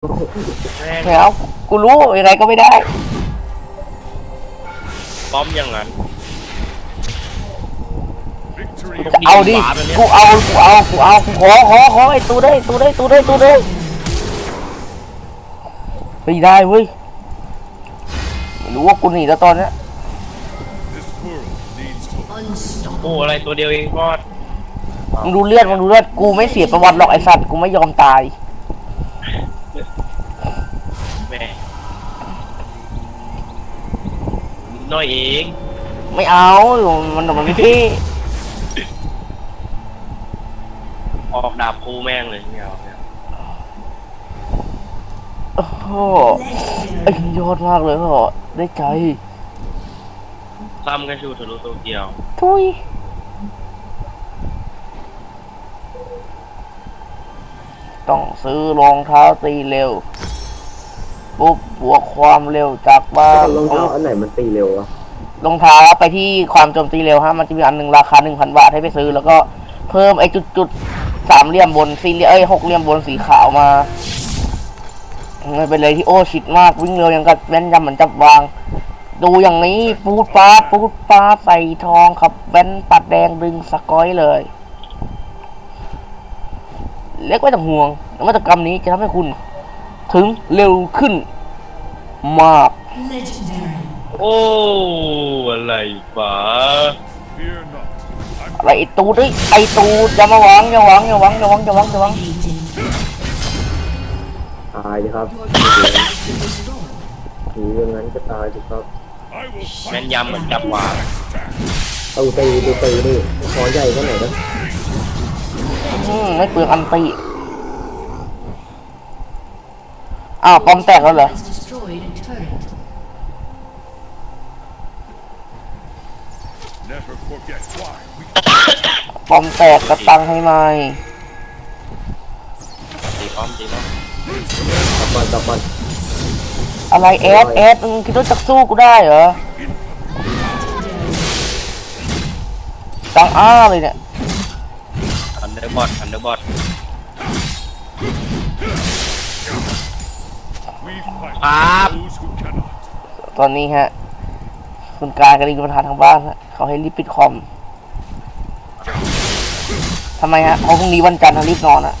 แม่งไม่เอากูรู้ยังไงก็ไม่ได้ ป้อมอย่างนั้นจะเอาดิกูเอา กูเอา กูเอา กูขอขอขอไอ้ตูได้ตูได้ตูได้ตูได้ไม่ได้เว้ยไม่รู้ว่ากูหนีแล้วตอนเนี้ยโอ้อะไรตัวเดียวเองก็มึงดูเลือดมึงดูเลือด กูไม่เสียประวัติหรอกไอ้สัตว์ กูไม่ยอมตาย แม่ น้อยเองไม่เอา มันมันไม่พี่ ออกดาบคูแม่งเลยไม่เอาไม่เอาโอ้โหไอ้ยอดมากเลยพ่อได้ใจ ซ้ำกันชูทะลุโตเกียว ทุยต้องซื้อรองเท้าตีเร็ว ปุ๊บบวกความเร็วจากบ้านรองเท้าอันไหนมันตีเร็ววะรองเท้าไปที่ความโจมตีเร็วฮะมันจะมีอันหนึ่งราคาหนึ่งพันบาทให้ไปซื้อ แล้วก็เพิ่มไอ้จุดจุดๆสามเหลี่ยมบนสี่เหลี่ยมเอ้ยหกเหลี่ยมบนสีขาวมามันเป็นเลยที่โอ้ชิดมากวิ่งเร็วยังกับแว่นยำเหมือนจับวาง ดูอย่างนี้ปูดป้าดปูดป้าดใส่ทองครับแว่นปัดแดงดึงสกอยเลย เล็กไม่ต้องห่วงนวัตกรรมนี้จะทำให้คุณ ถึงเร็วขึ้นมาก Legendary. โอ้ อะไรป๋าอะไรไอตูดเอ้ยไอตูดอย่ามาหวังอย่าหวังอย่าหวังอย่าหวังอย่าหวังอย่าหวัง Hating. ตายสิครับ Your turret has been destroyed. หนีอย่างนั้นก็ตายสิครับแม่นยำเหมือนจับหวานเอาตีดูตีนี่ขอใหญ่ก็ไหนอยนะอืมไม่เปลืองอันตี อ้าวปอมแตกแล้วเหรอ Has destroyed a turret. Never forget why we ปอมแตกกระตังให้ไหมตีป้อมตีป้อมตับก่อนตับก่อนอะไรแอดแอดมึงคิดว่าจะสู้กูได้เหรอตังอ้าเลยเนี่ยอันเดอร์บอทอันเดอร์บอท we fight Ah. those who cannot. ตอนนี้ฮะคุณการกำลังมีปัญหาทางบ้านฮะเขาให้รีบปิดคอมทำไมฮะเขาพรุ่งนี้วันจันทร์เขารีบนอนอะ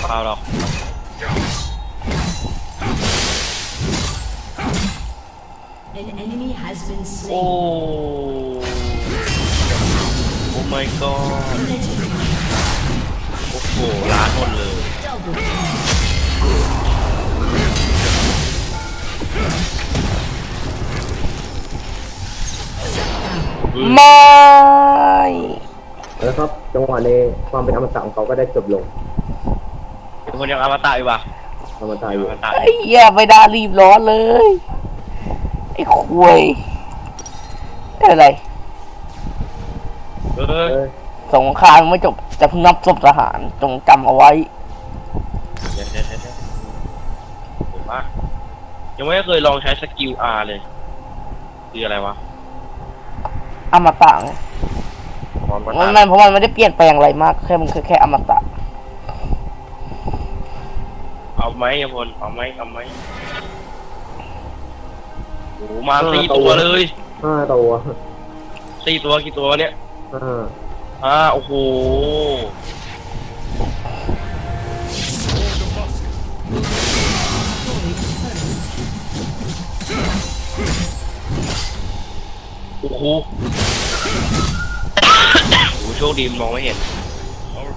เปล่าหรอก An enemy has been โอ้ slain. โอ้ my god Legendary. โอ้โหล้านหมดเลย ไม่แล้วครับจังหวะนี้ความเป็นอมตะของเขาก็ได้จบลงเป็นคนยังอมตะอยู่ปะอมตะอยู่อมตะไอ้เหี้ยไม่ได้รีบร้อนเลย ไอ้ควยอะไรเออเอ้ยสงครามยังไม่จบจะเพิ่งนับศพทหารจงจำเอาไว้เดี๋ยวเดี๋ยวเดี๋ยวเดี๋ยวเห็นปะ ยังไม่เคยลองใช้สกิล R เลย คืออะไรวะอมตะไงมอนมันตะมันเพราะมันไม่ได้เปลี่ยนแปลงอะไรมากแค่มันแค่แค่อมตะ เอาไหมยพลเอาไหมเอาไหมโอ้โหมาสี่ตัวเลยห้าตัวสี่ตัวกี่ตัวเนี่ยห้าอ่าโอ้โห โหโชคดีมองไม่เห็น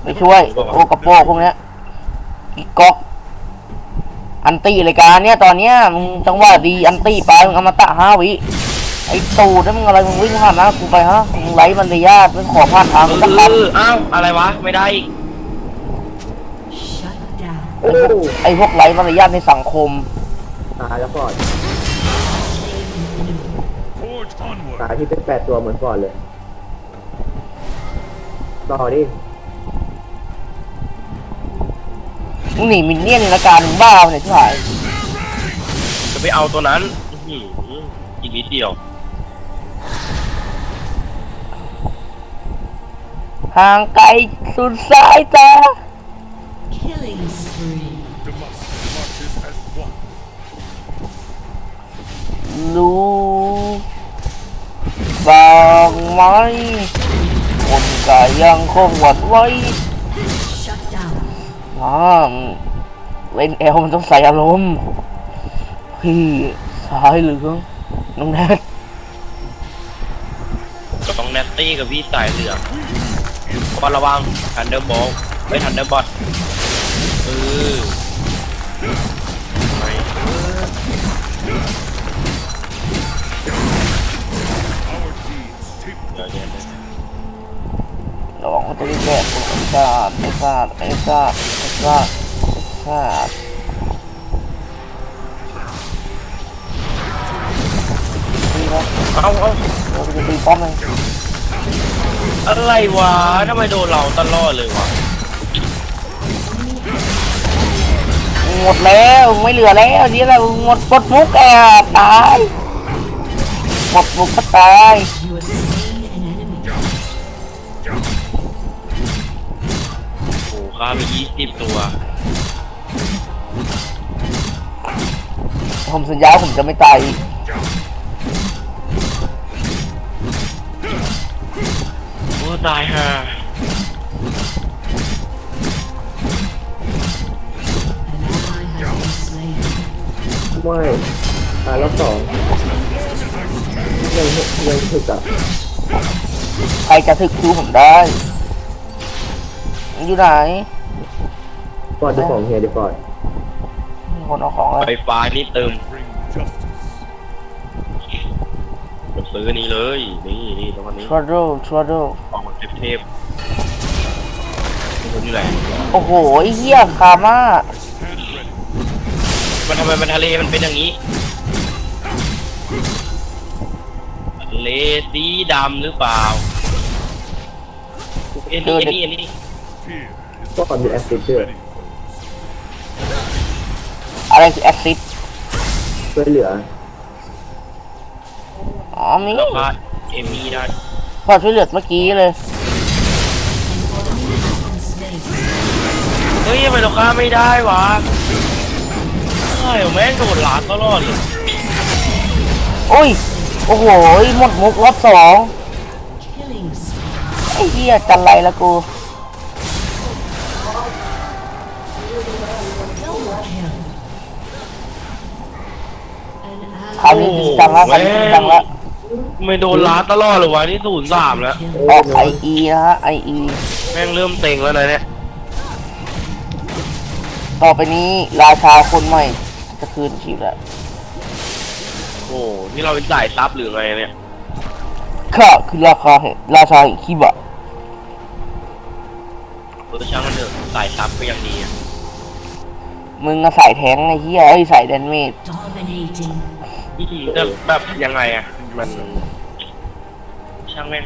ไม่ช่วย โอกระโปงพวกเนี้ยอีกก๊อกอันตีรายการเนี้ยตอนเนี้ยมึงจังหวะดีอันตีไปมึงอมตะห้าวิไอ้ตูดนั่นมึงอะไรมึงวิ่งผ่านหนะกูไปฮะมึงไร้มารยาทมึงขอผ่านทางเอมึงสักครั้งออ้าวอะไรวะไม่ได้อีกไอ้พวกไร้มารยาทในสังคมตายแล้วก่อน ตายที่เป็นแปดตัวเหมือนก่อนเลย ต่อดิมึงหนีมินเนี่ยนในรายการมึงบ้าเนี่ยที่ไหนจะไปเอาตัวนั้นอื้อหืออีกนิดเดียว ห่างไกลสุดสายตา Killing spree. must marches as one. รู้ บางไหมคนก็ยังคงหวั่นไว Shut down. อ่าเล่นแอลมันต้องใส่อารมณ์ พี่สายเหลืองน้องแนทก็ต้องแนตตี้กับพี่สายเหลืองบอระวังทันเดอร์บอลไม่ทันเดอร์บอลเออ ก้ตัวไอ้ซาดไอ้ซาดไอ้ซาดไอ้ซาดไอ้ซาดนี่ครับเอาเอาเราจะตีป้อมเลยอะไรวะทำไมโดนเราตลอดเลยวะหมดแล้วไม่เหลือแล้วนี่แหละหมดหมดมุกแอบตายหมดมุกก็ตายาไปยี่สิบตัวผมสัญญาว่าผมจะไม่ตายอีกโอ้ตายฮะ An ally has been slain. ไม่ตายรอบสองยังยังถึกอะใครจะถึกคิวผมได้ อยู่ไหน ปอดดูของเฮียดีปอดมีคนเอาของแล้วไฟฟ้านี่เติม bring justice. เดี๋ยวซื้อนี้เลย นี่นี่ตรงนี้ทรัดเดิลทรัดเดิลออกมาเทพเทพคนอยู่ไหนโอ้โหไอ้เหี้ยคาม่า Stand ready. มันทำไมมันทะเลมันเป็นอย่างนี้ทะเลสีดำหรือเปล่าเอ็นนี่เอ็นนี่เอ็นนี่ Fear is ปอดมีแอสซิดด้วย ready. อะไรคือแอคซิสช่วยเหลืออ๋อมีแล้วก็เอมมี่ได้พอช่วยเหลือเมื่อกี้เลย An enemy has been slain. เฮ้ยทำไมเราฆ่าไม่ได้วะใช่แม่งโดนหลานตลอดเลยโอ้ยโอ้โหหมดมุกรอบสอง Killing spree. ไอ้เหี้ยจันไรละกู คราว ally นี้จริงจังละคราวนี้จริงจังละไม่โดนล้านตลอดเลยวะนี่ศูนย์สามแล้ว kill. ออกไออีนะฮะไออีแม่งเริ่มเต็งแล้วนะเนี่ย ต่อไปนี้ราชาคนใหม่จะคืนชีพแล้วโอ้นี่เราเป็นสายซับหรือไงเนี่ย ข้าคือราคาแห่งราชาแห่งคีบะเออช่างมันเถอะสายซับก็ยังดีอะมึงอะใส่แทงไอ้เหี้ยไอ้ยใส่แดนเมด Dominating. อืมแต่แบบยังไงอะมันช่างแม่ง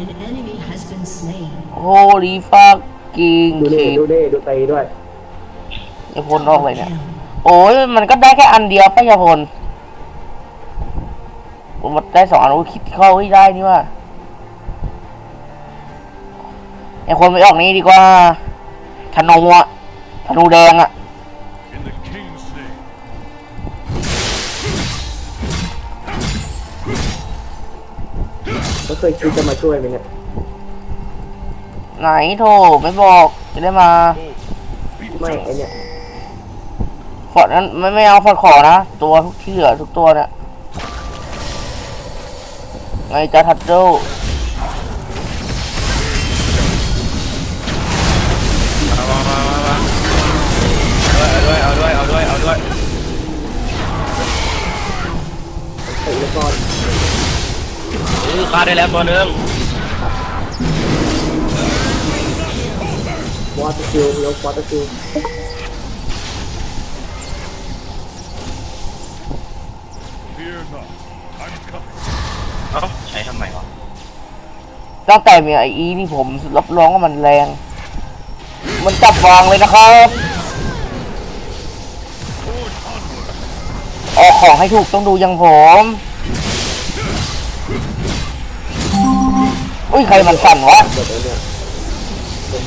An enemy has been slain. โฮลีฟักกิ้งดูคิเน่ดดูเน่ดูเตด้วยไอ้พลออกเลยเนี่ย Kill. โอ้ยมันก็ได้แค่อันเดียวป้ายาพลผมมันได้สองอันโอ้ยคิดเข้าไม่ได้นี่ว่าไอ้คนไปออกนี้ดีกว่าธนูอะธนูแดงอะ In the king's name. ยคิดจะมาช่วยไหมเนี่ยไหนโถไม่บอกจะได้มา Beat ไม่ justice. ไอเนี่ยฟอร์ดนั้นไม่ไม่เอาฟอร์ดขอนะตัวทุกที่เหลือทุกตัวเนี่ยไงจะทัดโดมามามามามาเอาด้วยเอาด้วยเอาด้วยเอาด้วยไอ้ละครเออฆ่าได้แล้วตัวหนึ่งวอตอร์คิวยกวอตอร์คิวเอ้าใช้ทำไมวะตั้งแต่มีไออีนี่ผมรับรองว่ามันแรง มันจับวางเลยนะครับ ออกของให้ถูกต้องดูอย่างผม อุ้ยใครมันสั่นวะแบบไอ้เนี่ย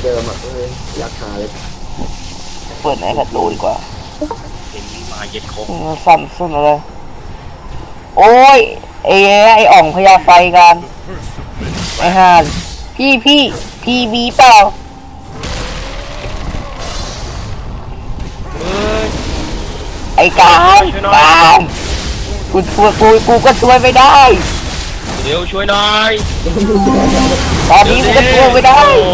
เดิมๆอะเอ้ยราคาเลยเปิดในแพดดูดีกว่าเป็นมาเย็ดครบอืมสั่นสุดเลยโอ้ยไอ้ไอ้อ่องพยาไฟกันไอ้ห่านพี่พี่พีบีเปล่าเอ้ยไอ้การการกูช่วยกูกูก็ช่วยไม่ได้ เดี๋ยวช่วยหน่อยตอนนี้กูก็ช่วยไม่ได้ โอ้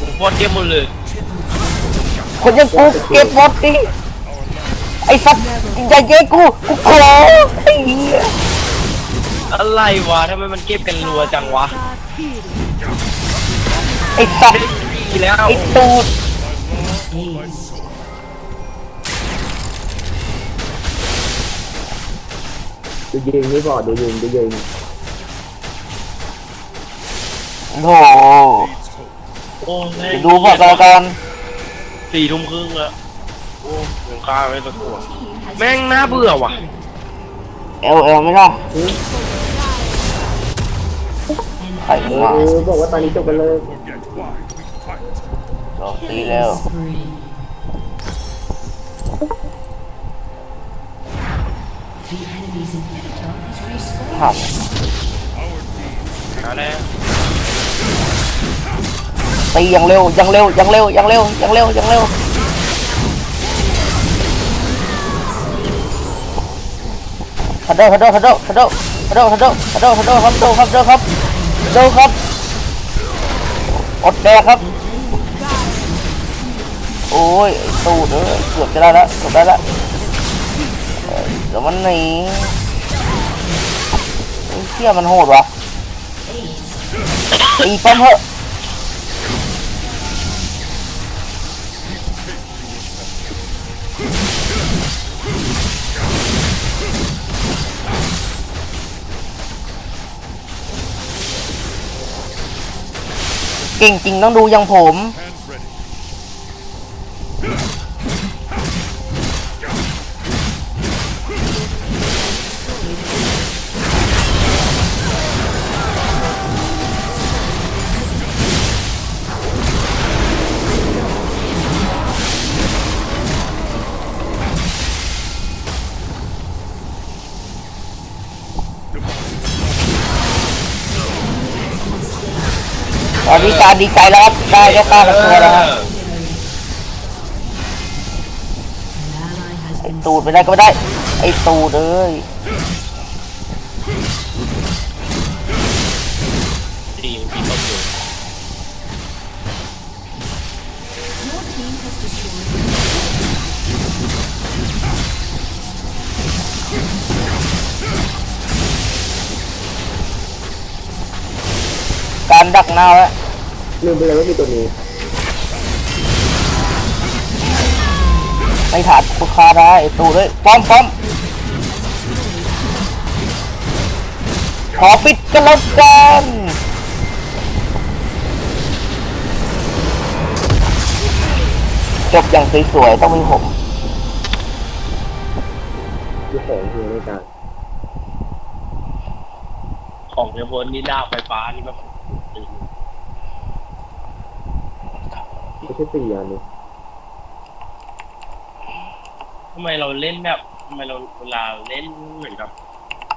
ผมพอดเก็บหมดเลยคนอยังกูเก็บหมดดิไอ้สัตว์อย่าเย้กูกูขอไอ้เหี้ยอะไรวะทำไมมันเก็บกันรัวจังวะไอ้สัตว์ดีแล้วไอ้ตูด ดูยิงนี่บอดดูยิงดูยิงโธ่โอ้แม่งเดี๋ยวดูพอกันแล้วกันสี่ทุ่มครึ่งแล้วโอ้ยังข้าวไม่สักตัวแม่งน่าเบื่อว่ะเอลเอลไม่ได้ใครเอมาอบอกว่าตอนนี้จบกันเลย Forget why we fight. โจมตีเร็ว Spree. Respawned. หันเอาแล้วตีย่างเร็วย่างเร็วย่างเร็วย่างเร็วย่างเร็วย่างเร็วฮัลโหลฮัลโหลฮัลโหลฮัลโหลฮัลโหลฮัลโหลฮัลโหลฮัลโหลครับโหลครับโหลครับโหลครับอดแดกครับ โอ้ยตูดเอ้ยเกือบจะได้ล้วเกือบได้ล้วเอ้ยเดี๋ยวมันหนี เชี่ยมันโหดวะตีป้อมเหอะเก่งจริงต้องดูอย่างผม การดีใจแล้วครับได้ได้กล้ากับตัวแล้วครับเออ An ally has ไอ้ been ตูดไม่ได้ก็ไม่ได้ ไอ้ตูดเอ้ยดีพี่ต้องอยู่ Your team has destroyed. การดักหน้าแล้ว ลืมไปเลยว่ามีตัวนี้ไม่ถาดคุคาได้ไอ้ตูดเลยป้อมป้อมขอปิดกันแล้วกันจบอย่างสวยๆต้องมีผมมีของอยู่ในการของเทพลนี่ดาวไฟฟ้านี่แบบไม่ ใช่สี่อันนี้ทำไมเราเล่นแบบทำไมเราเวลาเล่นเหมือนกับ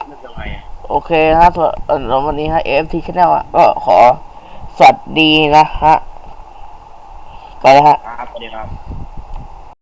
มันยังไงอะโอเคฮะส่วนเอ่อวันนี้ฮะ AFT Channel อะก็ขอสวัสดีนะฮะ ไปเลยฮะ ครับสวัสดีครับ